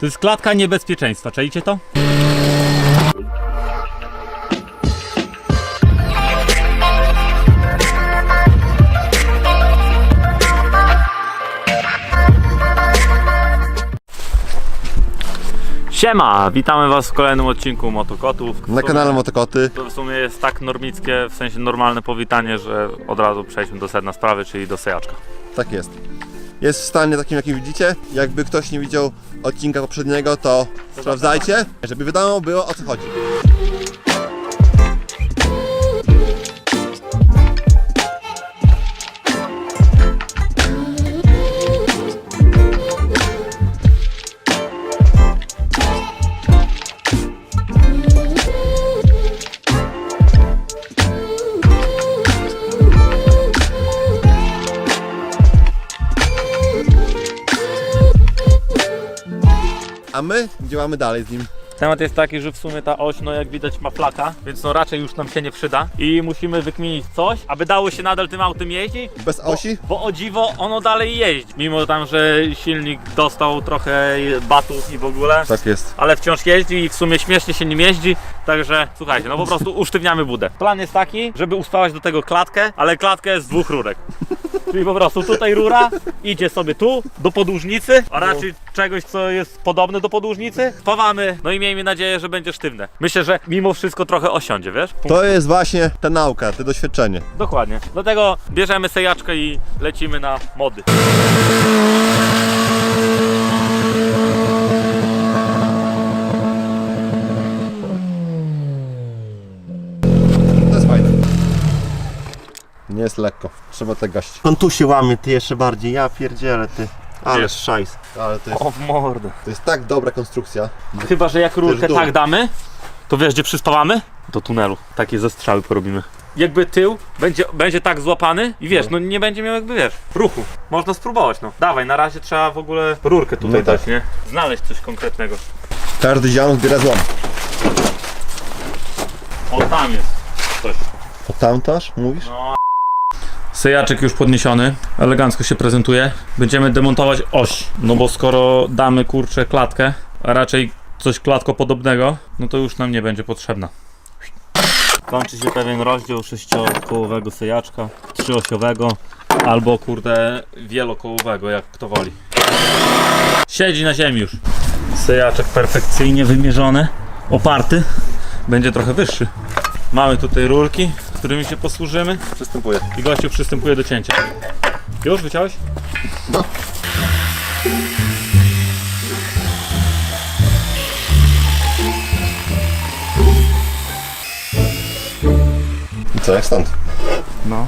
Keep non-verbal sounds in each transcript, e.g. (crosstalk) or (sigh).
To jest klatka niebezpieczeństwa, czajcie to? Siema, witamy was w kolejnym odcinku Motokotów. Na kanale Motokoty. To w sumie jest tak normickie, w sensie normalne powitanie, że od razu przejdźmy do sedna sprawy, czyli do sejaczka. Tak jest. Jest w stanie takim, jakim widzicie. Jakby ktoś nie widział odcinka poprzedniego, to sprawdzajcie, żeby wiadomo było o co chodzi. A my działamy dalej z nim. Temat jest taki, że w sumie ta oś, no jak widać ma flaka, więc no raczej już nam się nie przyda i musimy wykminić coś, aby dało się nadal tym autem jeździć. Bez osi? Bo o dziwo ono dalej jeździ, mimo tam, że silnik dostał trochę batów i w ogóle. Tak jest. Ale wciąż jeździ i w sumie śmiesznie się nim jeździ, także słuchajcie, no po prostu usztywniamy budę. Plan jest taki, żeby uspawać do tego klatkę, ale klatkę z dwóch rurek. Czyli po prostu tutaj rura idzie sobie tu, do podłużnicy, a raczej czegoś, co jest podobne do podłużnicy. Spawamy, no i miejmy nadzieję, że będzie sztywne. Myślę, że mimo wszystko trochę osiądzie, wiesz? To jest właśnie ta nauka, to doświadczenie. Dokładnie. Dlatego bierzemy sejaczkę i lecimy na mody. Nie jest lekko. Trzeba tak gaść. On tu się łamie, ty jeszcze bardziej, ja pierdzielę ty. Ale Gdzie? szajs. Ale to jest, O w mordę. to jest tak dobra konstrukcja. Chyba, że jak rurkę dół. tak damy, to wiesz gdzie przyspawamy? Do tunelu. Takie zestrzały porobimy. Jakby tył będzie, będzie tak złapany i wiesz, no nie będzie miał jakby wiesz, ruchu. Można spróbować no. Dawaj, na razie trzeba w ogóle rurkę tutaj No tak. dać, nie? Znaleźć coś konkretnego. Każdy ziarn zbiera złom. O tam jest coś. O tamtaż mówisz? No. Sejaczek już podniesiony, elegancko się prezentuje. Będziemy demontować oś, no bo skoro damy kurczę klatkę, a raczej coś klatkopodobnego, no to już nam nie będzie potrzebna. Kończy się pewien rozdział sześciokołowego sejaczka, trzyosiowego albo kurde wielokołowego, jak kto woli. Siedzi na ziemi już. Sejaczek perfekcyjnie wymierzony, oparty, będzie trochę wyższy. Mamy tutaj rurki, którymi się posłużymy Przystępuję. i gościu przystępuje do cięcia. Już wyciąłeś? I co, jak stąd? No.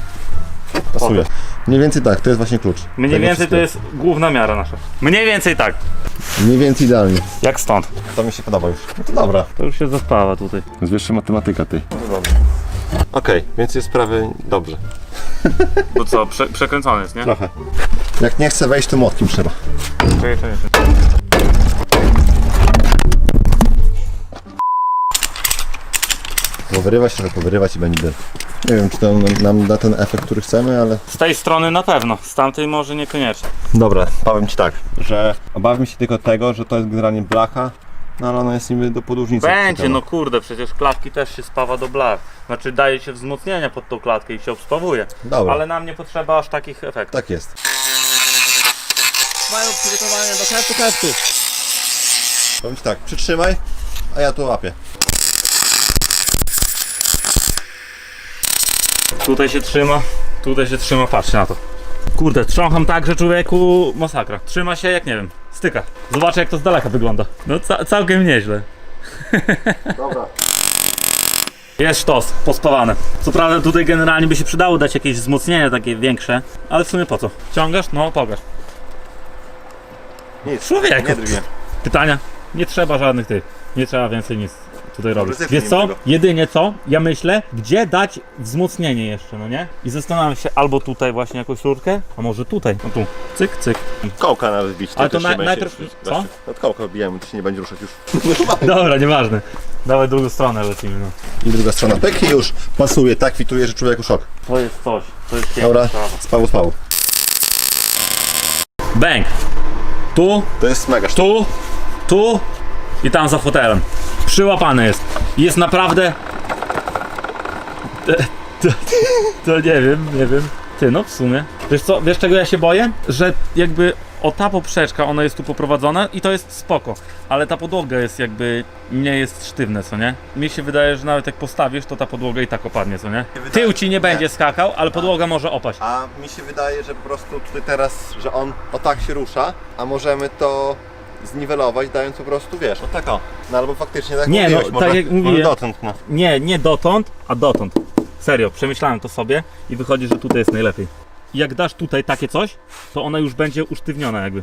Pasuje. Mniej więcej tak, to jest właśnie klucz. Mniej Tego więcej to jest główna miara nasza. Mniej więcej tak. Mniej więcej idealnie. Jak stąd? To mi się podoba już. No to dobra. To już się zaspawa tutaj. Jest wyższa matematyka ty. Okej, więc jest sprawy dobrze. (laughs) Bo co, prze, przekręcony jest, nie? Trochę. Jak nie chce wejść, to młotkiem trzeba. Czekaj, czekaj, czekaj. Powyrywać, trochę powyrywać i będzie dyr. Nie wiem, czy to nam, nam da ten efekt, który chcemy, ale... Z tej strony na pewno, z tamtej może niekoniecznie. Dobra, powiem Ci tak, że obawiam się tylko tego, że to jest generalnie blacha, no ale ona jest niby do podłużnicy. Będzie, no kurde, przecież klatki też się spawa do blach. Znaczy daje się wzmocnienia pod tą klatkę i się obspawuje. Dobra, Ale nam nie potrzeba aż takich efektów. tak jest. Mają przygotowanie do kraftu, kraftu. Powiem Ci tak, przytrzymaj, a ja tu łapię. Tutaj się trzyma, tutaj się trzyma, patrz na to. Kurde, trzącham tak, że człowieku masakra. Trzyma się jak nie wiem, styka. Zobaczę jak to z daleka wygląda. No ca całkiem nieźle. Dobra. Jest sztos, pospawane. Co prawda tutaj generalnie by się przydało dać jakieś wzmocnienie takie większe, ale w sumie po co? Ciągasz? No pokaż. Nic, Człowieku. nie drgnie. Pytania? Nie trzeba żadnych tych. Nie trzeba więcej nic tutaj robić. zepnij Wiesz co? tego. Jedynie co? Ja myślę, gdzie dać wzmocnienie jeszcze, no nie? I zastanawiam się albo tutaj właśnie jakąś rurkę, a może tutaj. No tu. Cyk, cyk. Kołka nawet bić. Ale to też na- nie będzie najpierw- co? znaczy, Nad kołka wbijamy, to się nie będzie ruszać już. (laughs) Dobra, nieważne. Dawaj drugą stronę lecimy, no. I druga strona pyk i już pasuje, tak kwituje, że człowieku szok. To jest coś. To jest Dobra, spawu, spawu. Bang! Tu, To jest mega tu, Tu i tam za fotelem. Przyłapany jest. Jest naprawdę... To, to nie wiem, nie wiem. Ty, no w sumie. Wiesz co, wiesz czego ja się boję? Że jakby o ta poprzeczka, ona jest tu poprowadzona i to jest spoko. Ale ta podłoga jest jakby, nie jest sztywne, co nie? Mi się wydaje, że nawet jak postawisz, to ta podłoga i tak opadnie, co nie? wydaje- Tył ci nie nie. będzie skakał, ale podłoga może opaść. A mi się wydaje, że po prostu tutaj teraz, że on o tak się rusza, a możemy to zniwelować, dając po prostu, wiesz, o tak o. No albo faktycznie tak Nie, no, mówiłeś, tak może, jak może mówiłem. dotąd, no. Nie, nie dotąd, a dotąd. Serio, przemyślałem to sobie i wychodzi, że tutaj jest najlepiej. Jak dasz tutaj takie coś, to ona już będzie usztywniona jakby.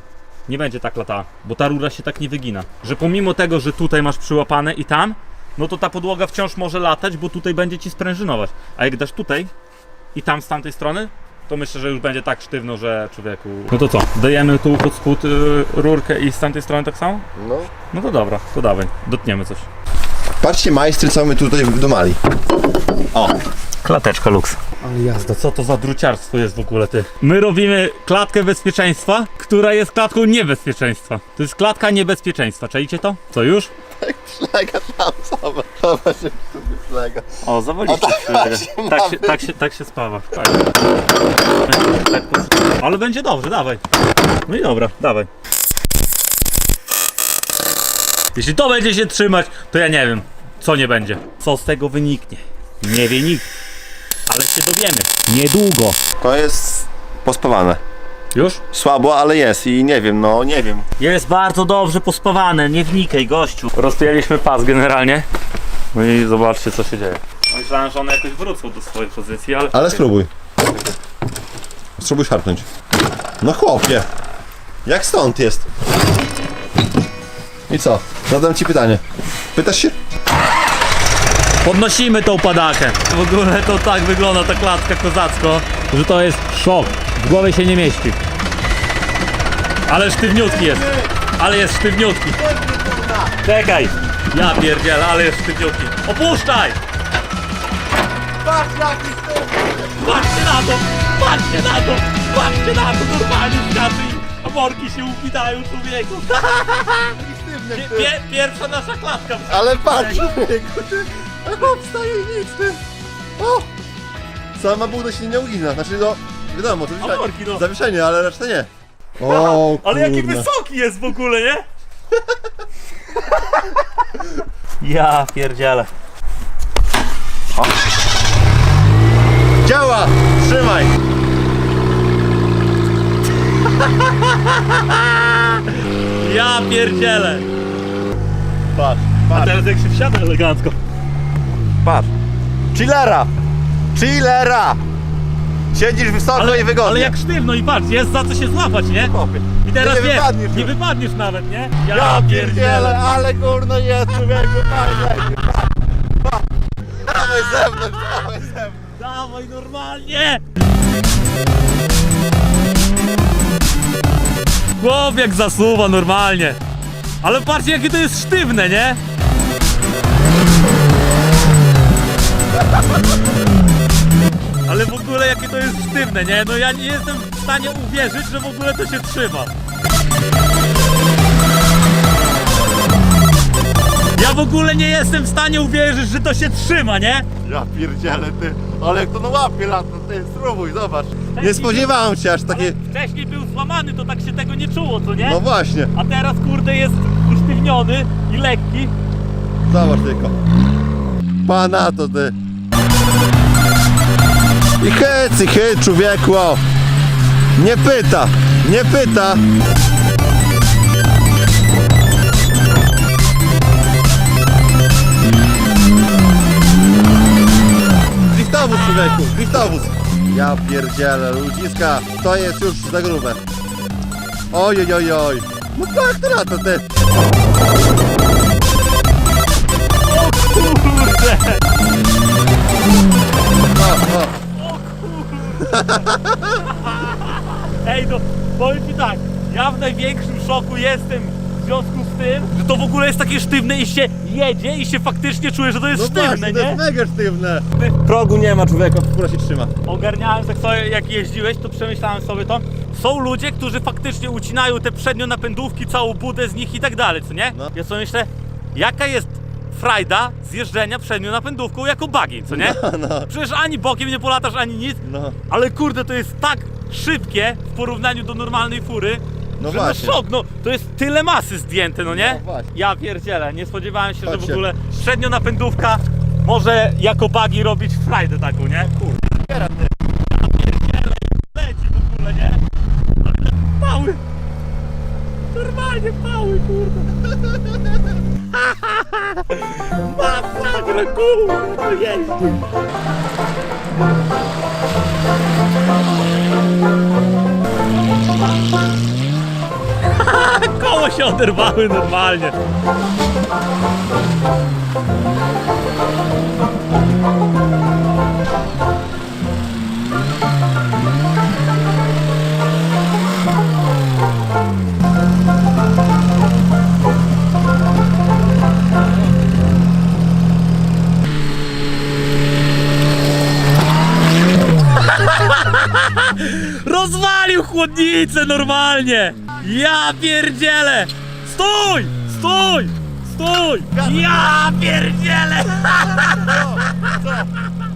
Nie będzie tak latała, bo ta rura się tak nie wygina. Że pomimo tego, że tutaj masz przyłapane i tam, no to ta podłoga wciąż może latać, bo tutaj będzie ci sprężynować. A jak dasz tutaj i tam z tamtej strony, to myślę, że już będzie tak sztywno, że człowieku... No to co, dajemy tu pod spód y, rurkę i z tamtej strony tak samo? no. No to dobra, to dawaj, dotniemy coś. Patrzcie majstry, co my tutaj wydumali. Klateczka Lux. Ale jazda, co to za druciarstwo jest w ogóle ty? My robimy klatkę bezpieczeństwa, która jest klatką niebezpieczeństwa. To jest klatka niebezpieczeństwa, czajcie to? Co już? Szlega tam, zobacz, zobacz, jak tu szlega. O, zawaliście tak tak, się, być. tak, się, tak się spawa. Tak. Ale będzie dobrze, dawaj. No i dobra, dawaj. Jeśli to będzie się trzymać, to ja nie wiem, co nie będzie. Co z tego wyniknie? Nie wie nikt. Ale się dowiemy. Niedługo. To jest pospawane. Już? Słabo, ale jest i nie wiem, no nie wiem. Jest bardzo dobrze pospawane, nie wnikaj gościu. Rozpięliśmy pas generalnie. No i zobaczcie co się dzieje. Myślałem, że one jakoś wrócą do swojej pozycji, ale... Ale spróbuj. Spróbuj szarpnąć. No chłopie. Jak stąd jest? I co? Zadam ci pytanie. Pytasz się? Podnosimy tą padakę. W ogóle to tak wygląda ta klatka kozacko, że to jest szok. W głowie się nie mieści. Ale sztywniutki jest. Ale jest sztywniutki. Czekaj. Ja pierdzielę, ale jest sztywniutki. Opuszczaj! Patrz jaki Patrzcie na to! Patrzcie na to! Patrzcie na to! Normalnie skacze i amorki się upinają człowieku. Pie, pie, pierwsza nasza klatka. Ale patrz! Chłop staje i nic ty. O! Sama buda się nie ugina. Znaczy no, wiadomo, to zawieszenie, Amorki, no. zawieszenie ale resztę nie. O, (laughs) Ale jaki wysoki jest w ogóle, nie? (laughs) Ja pierdzielę. Działa! Trzymaj! (laughs) Ja pierdzielę. Patrz, A patrz, teraz jak się wsiada elegancko. patrz. Chillera! Chillera! Siedzisz wysoko Ale, i wygodnie. ale jak sztywno i patrz, jest za co się złapać, nie? Chłopie. I teraz nie wiesz, wypadniesz nie wypadniesz nawet, nie? Ja pierdzielę, ale górno jest człowieku, fajnie. Dawaj zewnątrz, dawaj zewnątrz. Dawaj normalnie! Chłop jak zasuwa normalnie. Ale patrzcie jakie to jest sztywne, nie? Ale w ogóle jakie to jest sztywne, nie? No ja nie jestem w stanie uwierzyć, że w ogóle to się trzyma. Ja w ogóle nie jestem w stanie uwierzyć, że to się trzyma, nie? Ja pierdzielę ty, ale jak to na łapie lata, ty spróbuj, zobacz. Nie spodziewałem się aż takie, Wcześniej był złamany, to tak się tego nie czuło, co nie? no właśnie, A teraz kurde jest usztywniony i lekki. zobacz tylko. Pana to ty. I hyc, i hyc, człowieku. o. Nie pyta, nie pyta. Driftowóz, człowieku, driftowóz. Ja pierdzielę, ludziska, to jest już za grube. Oj, oj, oj, oj. No tak, to lata, ty. Kurde! O, o. (laughs) Ej no, powiem ci tak, ja w największym szoku jestem w związku z tym, że to w ogóle jest takie sztywne i się jedzie i się faktycznie czuję, że to jest No sztywne, właśnie, to nie? jest mega sztywne. Progu nie ma człowieka, która się trzyma. Ogarniałem tak sobie, jak jeździłeś, to przemyślałem sobie to. są ludzie, którzy faktycznie ucinają te przednio napędówki, całą budę z nich i tak dalej, co nie? No. Ja sobie myślę, jaka jest frajda zjeżdżenia przednio napędówką jako buggy, co nie? No, no, Przecież ani bokiem nie polatasz, ani nic, no. ale kurde, to jest tak szybkie w porównaniu do normalnej fury, No że właśnie. no szok, no to jest tyle masy zdjęte, no nie? No właśnie. ja pierdzielę, nie spodziewałem się, że w Chodźcie. ogóle przednio napędówka może jako buggy robić frajdę taką, nie? Kurde. Kurde, to jeździ! Koło się oderwały normalnie. Chłodnicę normalnie! Ja pierdzielę! Stój! Stój! Stój! Ja pierdzielę!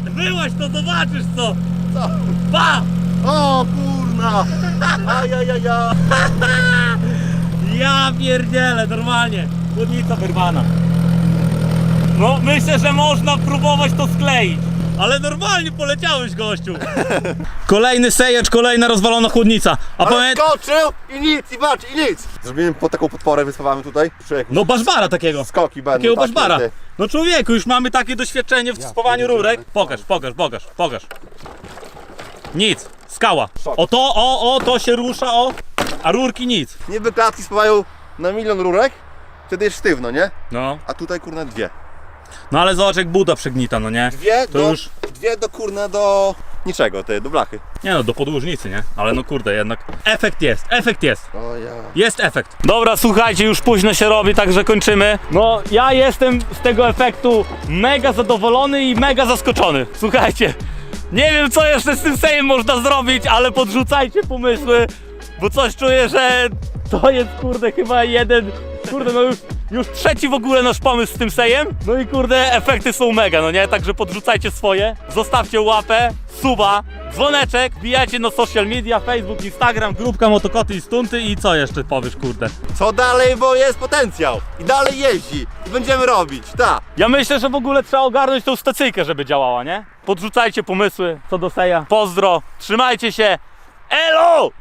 Wyłaś to zobaczysz co! Co? Pa! O kurna! Ajajaja! Ja pierdzielę, normalnie! Chłodnica wyrwana. No myślę, że można próbować to skleić. Ale normalnie poleciałeś gościu. Kolejny sejecz, kolejna rozwalona chłodnica. A pamiętaj... skoczył i nic, i patrz, i nic! Zrobimy po taką podporę, wyspawamy tutaj. Człowieku, No baszbara takiego. skoki będą. Takiego takie, baszbara. ty. No człowieku, już mamy takie doświadczenie w spawaniu rurek. Pokaż, pokaż, pokaż, pokaż. Nic, skała. Szok. O to, o, o, to się rusza, o. A rurki nic. Niby klatki spawają na milion rurek, wtedy jest sztywno, nie? No, A tutaj kurna dwie. No ale zobacz jak buda przegnita, no nie? Dwie To do, już- dwie do kurna do niczego, ty, do blachy. Nie no, do podłużnicy, nie? Ale no kurde, jednak efekt jest, efekt jest. O ja. Jest efekt. Dobra, słuchajcie, już późno się robi, także kończymy. No, ja jestem z tego efektu mega zadowolony i mega zaskoczony. Słuchajcie, nie wiem co jeszcze z tym sejem można zrobić, ale podrzucajcie pomysły, bo coś czuję, że to jest kurde chyba jeden, kurde no już, już trzeci w ogóle nasz pomysł z tym sejem. No i kurde, efekty są mega, no nie? Także podrzucajcie swoje, zostawcie łapę, suba, dzwoneczek, wbijajcie na social media, Facebook, Instagram, grupka Motokoty i Stunty i co jeszcze powiesz, kurde? Co dalej, bo jest potencjał. I dalej jeździ. I będziemy robić, tak. Ja myślę, że w ogóle trzeba ogarnąć tą stacyjkę, żeby działała, nie? Podrzucajcie pomysły co do seja. Pozdro, trzymajcie się, elo!